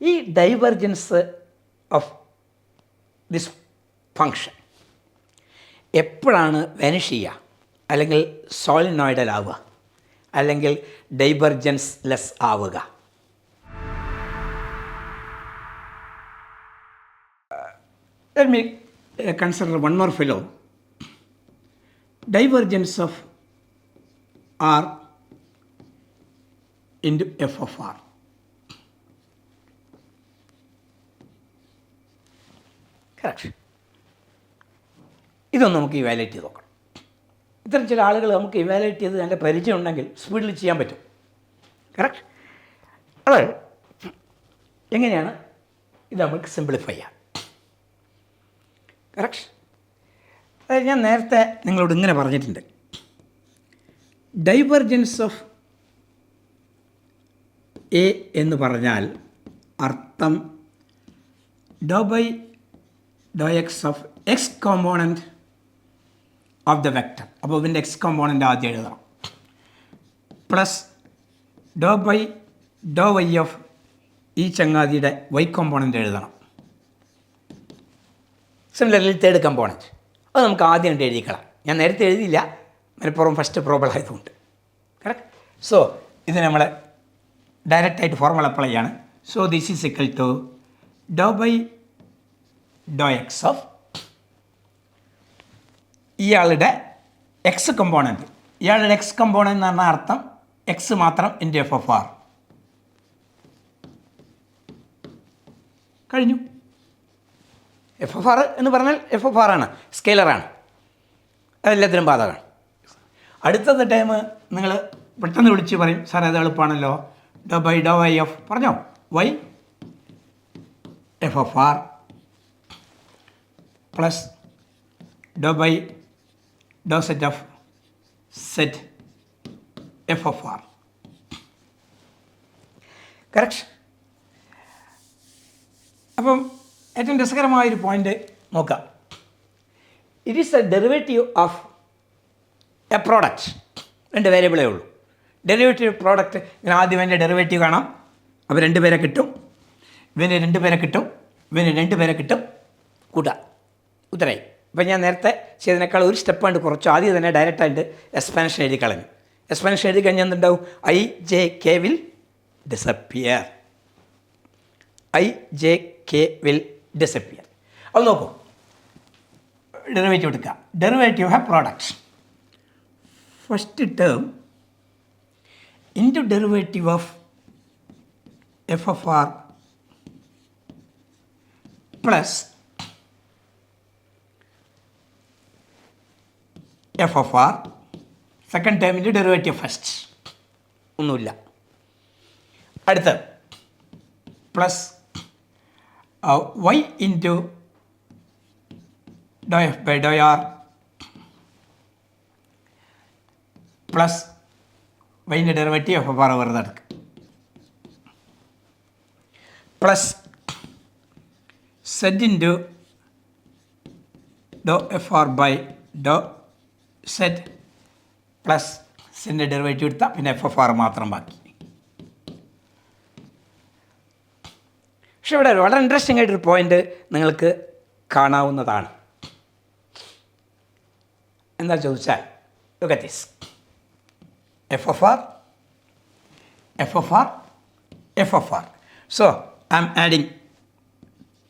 ഈ divergence of this function എപ്പോഴാണ് വെനിഷ് ചെയ്യുക അല്ലെങ്കിൽ സോളിനോയിഡൽ ആവുക അല്ലെങ്കിൽ ഡൈവർജൻസ് ലെസ് ആവുക Let me uh, consider one more fellow. Divergence of R f of R. Correct ഇതൊന്ന് നമുക്ക് ഇവാലുവേറ്റ് ചെയ്ത് നോക്കണം. ഇത്തരം ചില ആളുകൾ നമുക്ക് ഇവാലുവേറ്റ് ചെയ്ത് നല്ല പരിചയം ഉണ്ടെങ്കിൽ സ്പീഡിൽ ചെയ്യാൻ പറ്റും. കറക്റ്റ് അത് എങ്ങനെയാണ്? ഇത് നമുക്ക് സിംപ്ലിഫൈ ചെയ്യാം. കറക്റ്റ് അതായത് ഞാൻ നേരത്തെ നിങ്ങളോട് ഇങ്ങനെ പറഞ്ഞിട്ടുണ്ട്. ഡൈവർജൻസ് ഓഫ് എ എന്ന് പറഞ്ഞാൽ അർത്ഥം doh by doh x of x component of the vector അപ്പോൾ ഇതിന്റെ എക്സ് കോമ്പോണന്റ് ആദ്യം എഴുതണം. Plus doh by doh y of ഈ ചങ്ങാതിയുടെ വൈ കോമ്പോണന്റ് എഴുതണം. സിമിലർലി തേർഡ് കമ്പോണന്റ് അത് നമുക്ക് ആദ്യം കണ്ട് എഴുതിക്കളാം ഞാൻ നേരത്തെ എഴുതിയില്ല. മലപ്പുറം ഫസ്റ്റ് പ്രോബ്ലം ആയതുകൊണ്ട്. കറക്റ്റ് സോ ഇത് നമ്മൾ ഡയറക്റ്റായിട്ട് ഫോർമുല അപ്ലൈ ചെയ്യാണ്. So this is equal to doh by doh x of ഇയാളുടെ എക്സ് കമ്പോണന്റ് ഇയാളുടെ എക്സ് കമ്പോണന്റ് എന്ന് പറഞ്ഞ അർത്ഥം എക്സ് മാത്രം ഇന്റു എഫ് എഫ് ആർ കഴിഞ്ഞു. എഫ് എഫ് ആർ എന്ന് പറഞ്ഞാൽ എഫ് എഫ് ആർ ആണ് സ്കെയിലറാണ് അതെല്ലാത്തിനും ബാധകമാണ്. അടുത്തത് ടൈം നിങ്ങൾ പെട്ടെന്ന് വിളിച്ച് പറയും സാർ അത് എളുപ്പമാണല്ലോ doh by doh y f പറഞ്ഞോ. Y f f r plus doh by doh z of z f of r correct അപ്പം ഏറ്റവും രസകരമായൊരു പോയിന്റ് നോക്കാം. It is a derivative of a product രണ്ട് വേരിയബിളേ ഉള്ളൂ. ഡെറിവേറ്റീവ് പ്രോഡക്റ്റ് ഇങ്ങനെ ആദ്യം എന്റെ ഡെറിവേറ്റീവ് കാണാം. അപ്പോൾ രണ്ട് പേരെ കിട്ടും. ഇവന് രണ്ട് പേരെ കിട്ടും. ഇവന് രണ്ട് പേരെ കിട്ടും. കൂട്ടാം ഉത്തരായി ഇപ്പം ഞാൻ നേരത്തെ ചെയ്തതിനേക്കാൾ ഒരു സ്റ്റെപ്പ് ഉണ്ട് കുറച്ച് ആദ്യം തന്നെ ഡയറക്റ്റായിട്ട് എക്സ്പാൻഷൻ എഴുതി കളഞ്ഞു. എക്സ്പാൻഷൻ എഴുതി കഴിഞ്ഞാൽ എന്തുണ്ടാവും? I j k will disappear i j k will disappear അത് നോക്കൂ. ഡെറിവേറ്റീവ് എടുക്കുക. Derivative have products first term into derivative of f f r plus f f r second ടേമിന്റെ derivative first ഒന്നുമില്ല. അടുത്ത plus y into doh f by doh r plus വൈന്റെ derivative F F R വെറുതെ എടുക്കുക plus z into doh f r by doh z plus സെന്റെ derivative എടുത്താൽ പിന്നെ F F R മാത്രം ബാക്കി. പക്ഷെ ഇവിടെ വളരെ ഇൻട്രസ്റ്റിംഗ് ആയിട്ടൊരു പോയിന്റ് നിങ്ങൾക്ക് കാണാവുന്നതാണ്. എന്താ ചോദിച്ചാൽ look f f r f f r f f r so I am adding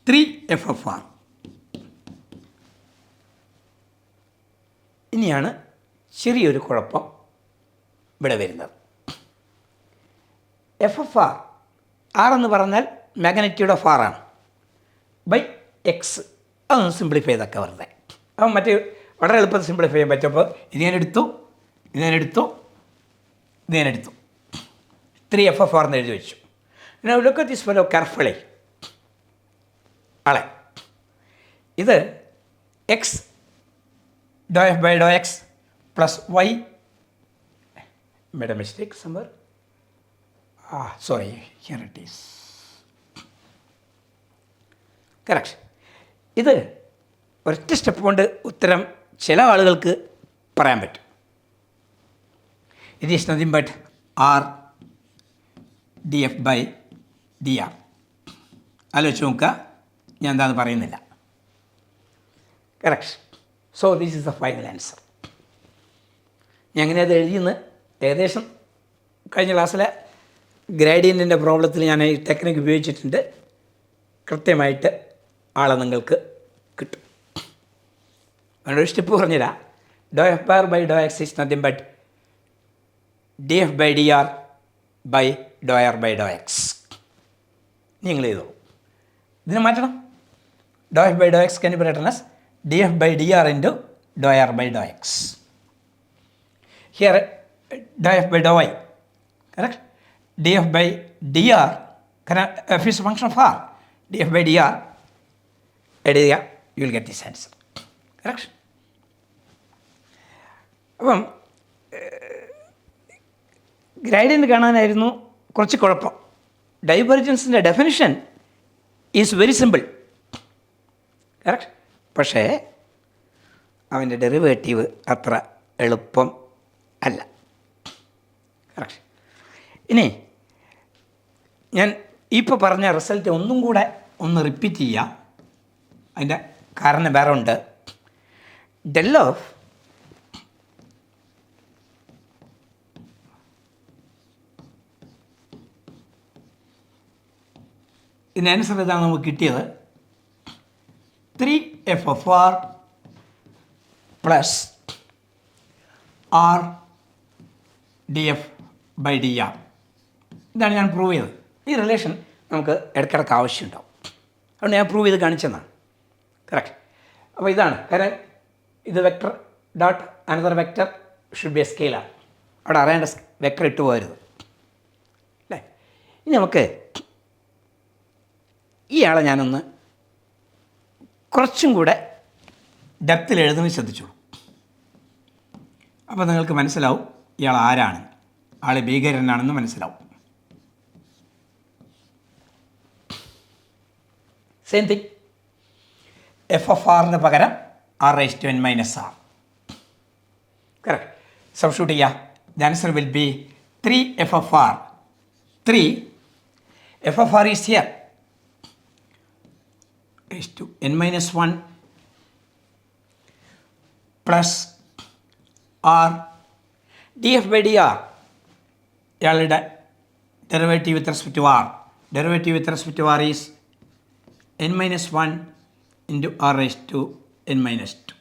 three f f r ഇനിയാണ് ചെറിയൊരു കുഴപ്പം ഇവിടെ വരുന്നത്. എഫ് എഫ് ആർ ആർ എന്ന് പറഞ്ഞാൽ മാഗ്നറ്റ്യൂഡ് ഓഫ് ആണ്. ബൈ എക്സ് അതൊന്ന് സിംപ്ലിഫൈ ചെയ്തൊക്കെ വെറുതെ. അപ്പം മറ്റേ വളരെ എളുപ്പത്തിൽ സിംപ്ലിഫൈ ചെയ്യാൻ പറ്റുമ്പോൾ ഇത് ഞാനെടുത്തു ഇത് ഞാനെടുത്തു ഇത് ഞാനെടുത്തു ത്രീ എഫ് എഫ് ആർ എന്ന് എഴുതി വെച്ചു. പിന്നെ ലുക്ക് ദിസ് ഫെലോ കെയർഫുള്ളി ആളെ. ഇത് x doh f by doh x plus y made a mistake somewhere. Ah sorry here it is correct ഇത് ഒരൊറ്റ സ്റ്റെപ്പ് കൊണ്ട് ഉത്തരം ചില ആളുകൾക്ക് പറയാൻ പറ്റും. It is nothing but r d f by d r ആലോചിച്ച് നോക്കുക. ഞാൻ എന്താണെന്ന് പറയുന്നില്ല. Correct so this is the final answer ഞാൻ അങ്ങനെ അത് എഴുതിയെന്ന്? ഏകദേശം കഴിഞ്ഞ ക്ലാസ്സിലെ ഗ്രേഡിയന്റിന്റെ പ്രോബ്ലത്തിൽ ഞാൻ ഈ ടെക്നിക്ക് ഉപയോഗിച്ചിട്ടുണ്ട്. കൃത്യമായിട്ട് ആളെ നിങ്ങൾക്ക് കിട്ടും. അതിനൊരു സ്റ്റെപ്പ് പറഞ്ഞുതരാം. Doh f bar by doh x is nothing but d f by d r by doh r by doh x നിങ്ങൾ ചെയ്തോളൂ ഇതിനെ മാറ്റണം. Doh f by doh x can be written as d f by d r into doh r by doh x here doh f by doh y correct d f by d r f is function of r d f by d r എഴുതുക you will get this answer correct അപ്പം gradient കാണാനായിരുന്നു കുറച്ച് കുഴപ്പം. ഡൈവർജൻസിന്റെ definition is very simple correct പക്ഷേ അവന്റെ derivative അത്ര എളുപ്പം അല്ല. ഇനി ഞാൻ ഇപ്പോൾ പറഞ്ഞ റിസൾട്ട് ഒന്നും കൂടെ ഒന്ന് റിപ്പീറ്റ് ചെയ്യാം. അതിന്റെ കാരണം വേറെ ഉണ്ട്. ഡെൽ ഓഫ് ഇതിന് ആൻസർ ഇതാണ് നമുക്ക് കിട്ടിയത്? Three f f r plus r d f by d r ഇതാണ് ഞാൻ പ്രൂവ് ചെയ്തത്. ഈ റിലേഷൻ നമുക്ക് ഇടയ്ക്കിടയ്ക്ക് ആവശ്യമുണ്ടാവും. അതുകൊണ്ട് ഞാൻ പ്രൂവ് ചെയ്ത് കാണിച്ചെന്നാണ് കറക്റ്റ് അപ്പോൾ ഇതാണ്. കാരണം ഇത് vector dot another vector should be a സ്കെയിലാണ് അവിടെ അറിയേണ്ട വെക്ടർ ഇട്ട് പോകരുത്. അല്ലേ? ഇനി നമുക്ക് ഇയാളെ ഞാനൊന്ന് കുറച്ചും കൂടെ ഡെപ്തിൽ എഴുതുന്നത് ശ്രദ്ധിച്ചോളൂ. അപ്പോൾ നിങ്ങൾക്ക് മനസ്സിലാവും ഇയാൾ ആരാണ്. ആൾ ഭീകരനാണെന്ന് മനസ്സിലാവും. സെയിം തിങ് എഫ് എഫ് ആറിന് പകരം r s to n minus r correct substitute ചെയ്യുക the answer will be three f f r three f f r is here raised to n minus 1 plus r df by dr ഇയാളുടെ derivative with respect to R derivative with respect to R is N minus one into R raise to N minus two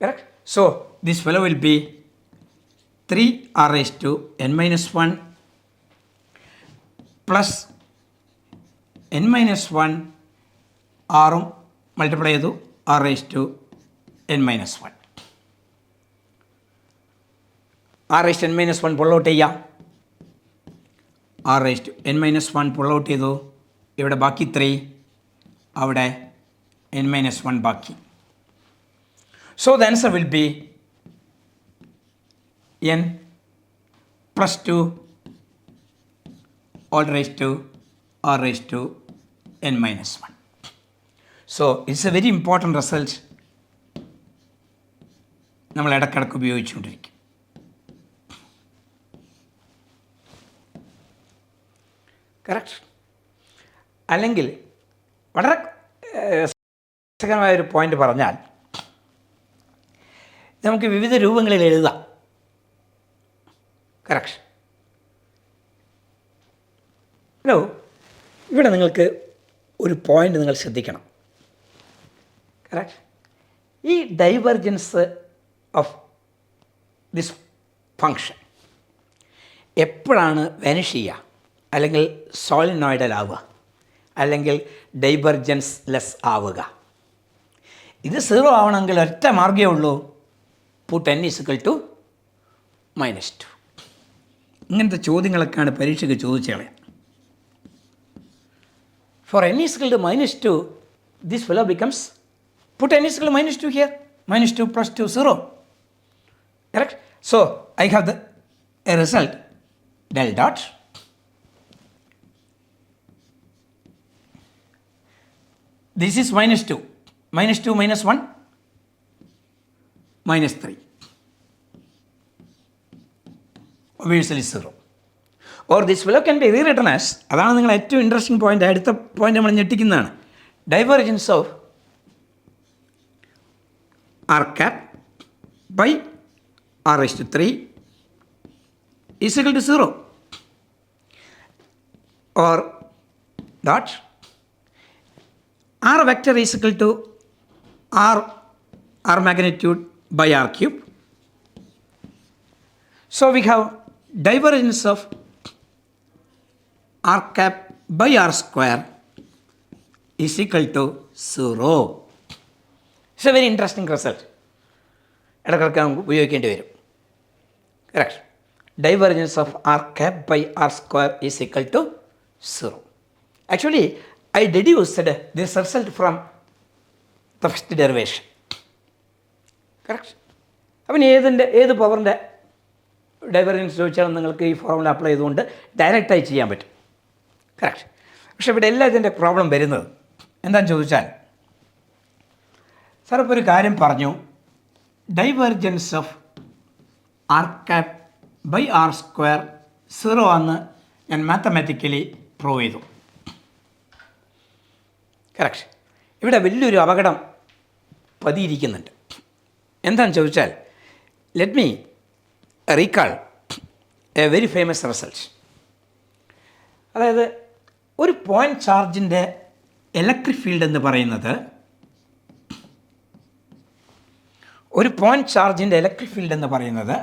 correct so this fellow will be three R raise to N minus one plus n minus one ആറും multiply ചെയ്തു. R raise to n minus one r raise n minus one pull out ചെയ്യാം. R raise to n minus one pull out ചെയ്തു. ഇവിടെ ബാക്കി three അവിടെ n minus one ബാക്കി. So the answer will be n plus two all raise to r raise to n minus 1. So it's a very important result നമ്മൾ ഇടക്കിടക്ക് ഉപയോഗിച്ചുകൊണ്ടിരിക്കും. Correct അല്ലെങ്കിൽ വളരെ ഏഹ്, രസകരമായ ഒരു പോയിന്റ് പറഞ്ഞാൽ നമുക്ക് വിവിധ രൂപങ്ങളിൽ എഴുതാം. കറക്ഷൻ ഹലോ ഇവിടെ നിങ്ങൾക്ക് ഒരു പോയിന്റ് നിങ്ങൾ ശ്രദ്ധിക്കണം. ഈ ഡൈവർജൻസ് ഓഫ് ദിസ് ഫങ്ഷൻ എപ്പോഴാണ് വെനിഷ് ചെയ്യുക? അല്ലെങ്കിൽ സോളിനോയിഡൽ ആവുക? അല്ലെങ്കിൽ ഡൈവർജൻസ് ലെസ് ആവുക? ഇത് സീറോ ആവണമെങ്കിൽ ഒറ്റ മാർഗമേ ഉള്ളൂ. Put n is equal to minus two ഇങ്ങനത്തെ ചോദ്യങ്ങളൊക്കെയാണ് പരീക്ഷയ്ക്ക് ചോദിച്ചു കളയാം For n is equal to minus 2, this fellow becomes, put n is equal to minus 2 here, minus 2 plus 2, 0. Correct? So, I have the a result, del dot, this is minus 2, minus 2 minus 1, minus 3. Obviously 0. Or this below can be rewritten as അതാണ് നിങ്ങൾ ഏറ്റവും interesting point അടുത്ത point നമ്മൾ ഞെട്ടിക്കുന്നതാണ് divergence of r cap by r s to three is equal to zero or dot r is equal to r r magnitude by r cube. So we have divergence of r cap by r square is equal to 0. It's a very interesting result. ഇടക്കിടക്ക് നമുക്ക് ഉപയോഗിക്കേണ്ടി വരും. Correct divergence of r cap by r square is equal to zero actually I deduced this result from the first derivation correct അപ്പം ഏതിന്റെ ഏത് പവറിന്റെ divergence ചോദിച്ചാലും നിങ്ങൾക്ക് ഈ ഫോർമുല അപ്ലൈ ചെയ്തുകൊണ്ട് ഡയറക്റ്റായി ചെയ്യാൻ പറ്റും. കറക്റ്റ് പക്ഷേ ഇവിടെ എല്ലാം ഇതിന്റെ പ്രോബ്ലം വരുന്നത് എന്താണെന്ന് ചോദിച്ചാൽ സാർ ഇപ്പോൾ ഒരു കാര്യം പറഞ്ഞു. Divergence of r cap by r square zero ആണെന്ന് ഞാൻ മാത്തമാറ്റിക്കലി പ്രൂവ് ചെയ്തു. കറക്റ്റ് ഇവിടെ വലിയൊരു അപകടം പതിയിരിക്കുന്നുണ്ട്. എന്താണെന്ന് ചോദിച്ചാൽ let me recall a very famous result അതായത് ഒരു പോയിന്റ് ചാർജിന്റെ ഇലക്ട്രിക് ഫീൽഡ് എന്ന് പറയുന്നത് ഒരു പോയിന്റ് ചാർജിന്റെ ഇലക്ട്രിക് ഫീൽഡ് എന്ന് പറയുന്നത്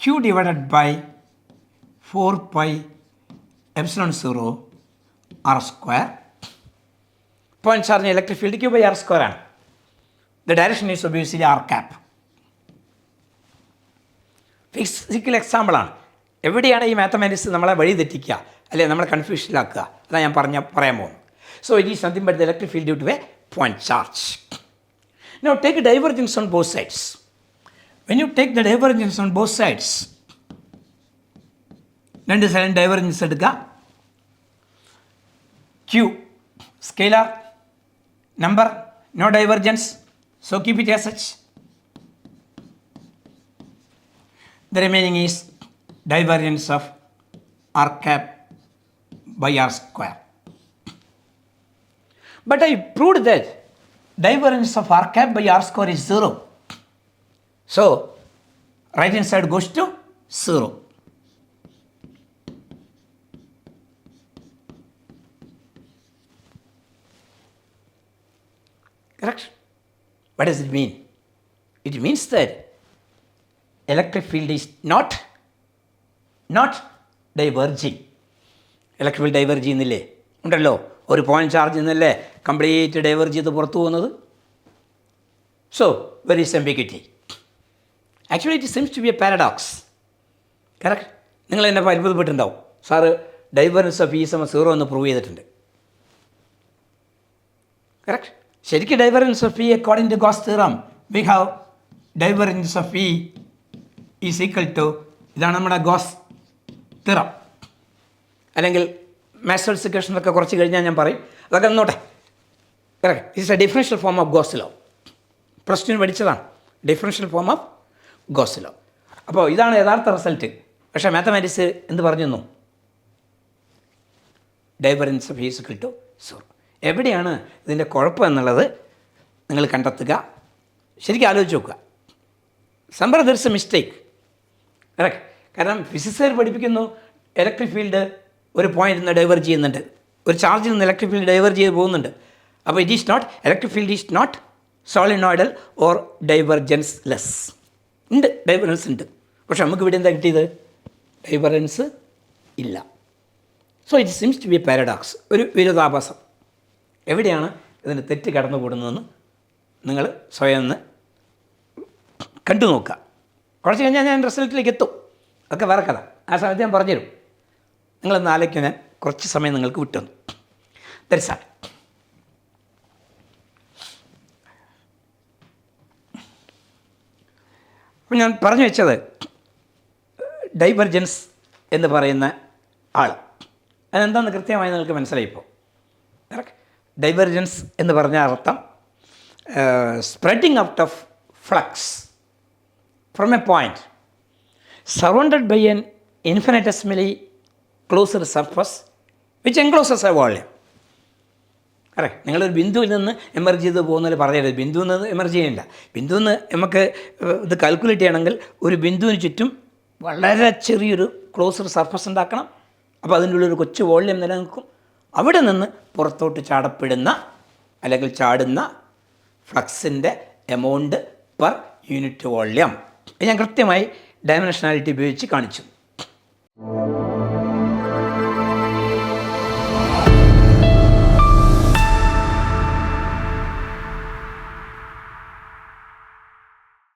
q divided by four pi epsilon zero r square point ചാർജിന്റെ electric field q by r square ആണ്. The direction is obviously r cap physical എക്സാമ്പിളാണ് എവിടെയാണ് ഈ മാത്തമാറ്റിക്സ് നമ്മളെ വഴി തെറ്റിക്കുക അല്ലെ? നമ്മളെ കൺഫ്യൂഷനിലാക്കുക അതാണ് ഞാൻ പറഞ്ഞ പറയാൻ പോകുന്നത്. So it is something but the electric field due to a point charge now take divergence on both sides when you take the divergence on both sides രണ്ട് സൈഡും ഡൈവർജൻസ് എടുക്കുക. Q scalar number no divergence so keep it as such the remaining is divergence of r cap by r square. But I proved that divergence of r cap by r square is 0. So, right hand side goes to 0. Correct? What does it mean? It means that electric field is not not diverging electric field diverge ചെയ്യുന്നില്ലേ? ഉണ്ടല്ലോ. ഒരു point charge നിന്നല്ലേ complete diverge ചെയ്ത് പുറത്തു പോകുന്നത്? So very ambiguity actually it seems to be a paradox correct നിങ്ങൾ എന്നെ അത്ഭുതപ്പെട്ടിട്ടുണ്ടാവും സാറ് ഡൈവേർജൻസ് ഓഫ് ഈ സമ സീറോ എന്ന് പ്രൂവ് ചെയ്തിട്ടുണ്ട്. കറക്റ്റ് ശരിക്കും divergence of E according to Gauss theorem we have divergence of E is equal to ഇതാണ് നമ്മുടെ ഗോസ് തിറം അല്ലെങ്കിൽ മാസ്റ്റേഴ്സ് ഒക്കെ കുറച്ച് കഴിഞ്ഞാൽ ഞാൻ പറയും. അതൊക്കെ നോട്ടെ correct it's a differential form of Gauss law plus two പഠിച്ചതാണ്. Differential form of Gauss law അപ്പോൾ ഇതാണ് യഥാർത്ഥ റിസൾട്ട് പക്ഷേ മാത്തമാറ്റിക്സ് എന്ത് പറഞ്ഞു divergence of is equal to zero എവിടെയാണ് ഇതിന്റെ കുഴപ്പം എന്നുള്ളത് നിങ്ങൾ കണ്ടെത്തുക. ശരിക്കും ആലോചിച്ച് നോക്കുക. സംബ്രദർസ് ദർസ് എ മിസ്റ്റേക്ക് കാരണം ഫിസിക്സുകാർ പഠിപ്പിക്കുന്നു. ഇലക്ട്രിക് ഫീൽഡ് ഒരു പോയിന്റിൽ നിന്ന് ഡൈവേർജ് ചെയ്യുന്നുണ്ട്. ഒരു ചാർജിൽ നിന്ന് ഇലക്ട്രിക് ഫീൽഡ് ഡൈവേർജ് ചെയ്ത് പോകുന്നുണ്ട്. അപ്പോൾ it is not electric field is not solenoidal or divergence less ഉണ്ട് ഡൈവർജൻസ് ഉണ്ട്. പക്ഷെ നമുക്ക് ഇവിടെ എന്താ കിട്ടിയത്? ഡൈവർജൻസ് ഇല്ല. So it seems to be paradox ഒരു വിരോധാഭാസം എവിടെയാണ് ഇതിന് തെറ്റ് കടന്നു കൂടുന്നതെന്ന് നിങ്ങൾ സ്വയം ഒന്ന് കണ്ടു നോക്കുക കുറച്ച് കഴിഞ്ഞാൽ ഞാൻ റിസൾട്ടിലേക്ക് എത്തും. ഒക്കെ വേറെ കഥ. ആ സമയത്ത് ഞാൻ പറഞ്ഞുതരും. നിങ്ങളൊന്ന് ആലോചിക്കാൻ ഞാൻ കുറച്ച് സമയം നിങ്ങൾക്ക് വിട്ടുതന്നു. ദരിസാൽ അപ്പം ഞാൻ പറഞ്ഞു വെച്ചത് ഡൈവർജൻസ് എന്ന് പറയുന്ന ആൾ. അതെന്താണെന്ന് കൃത്യമായി നിങ്ങൾക്ക് മനസ്സിലായി ഇപ്പോൾ. ഡൈവർജൻസ് എന്ന് പറഞ്ഞ അർത്ഥം spreading out of flux from a point surrounded by an infinitesimally closer surface which encloses a volume array നിങ്ങളൊരു ബിന്ദുവിൽ നിന്ന് എമർജ് ചെയ്ത് പോകുന്നതിൽ പറയരുത് ബിന്ദുവിൽ നിന്ന് എമർജ് ചെയ്യണ്ട. ബിന്ദുവിൽ നിന്ന് നമുക്ക് ഇത് കാൽക്കുലേറ്റ് ചെയ്യണമെങ്കിൽ ഒരു ബിന്ദുവിന് ചുറ്റും വളരെ ചെറിയൊരു ക്ലോസർ സർഫസ് ഉണ്ടാക്കണം. അപ്പോൾ അതിന്റെ ഉള്ളിൽ ഒരു കൊച്ചു വോള്യം നിലനിൽക്കും. അവിടെ നിന്ന് പുറത്തോട്ട് ചാടപ്പെടുന്ന അല്ലെങ്കിൽ ചാടുന്ന ഫ്ലക്സിന്റെ എമൗണ്ട് പെർ യൂണിറ്റ് വോളിയം ഞാൻ കൃത്യമായി ഡയമെൻഷനാലിറ്റി ഉപയോഗിച്ച് കാണിച്ചു.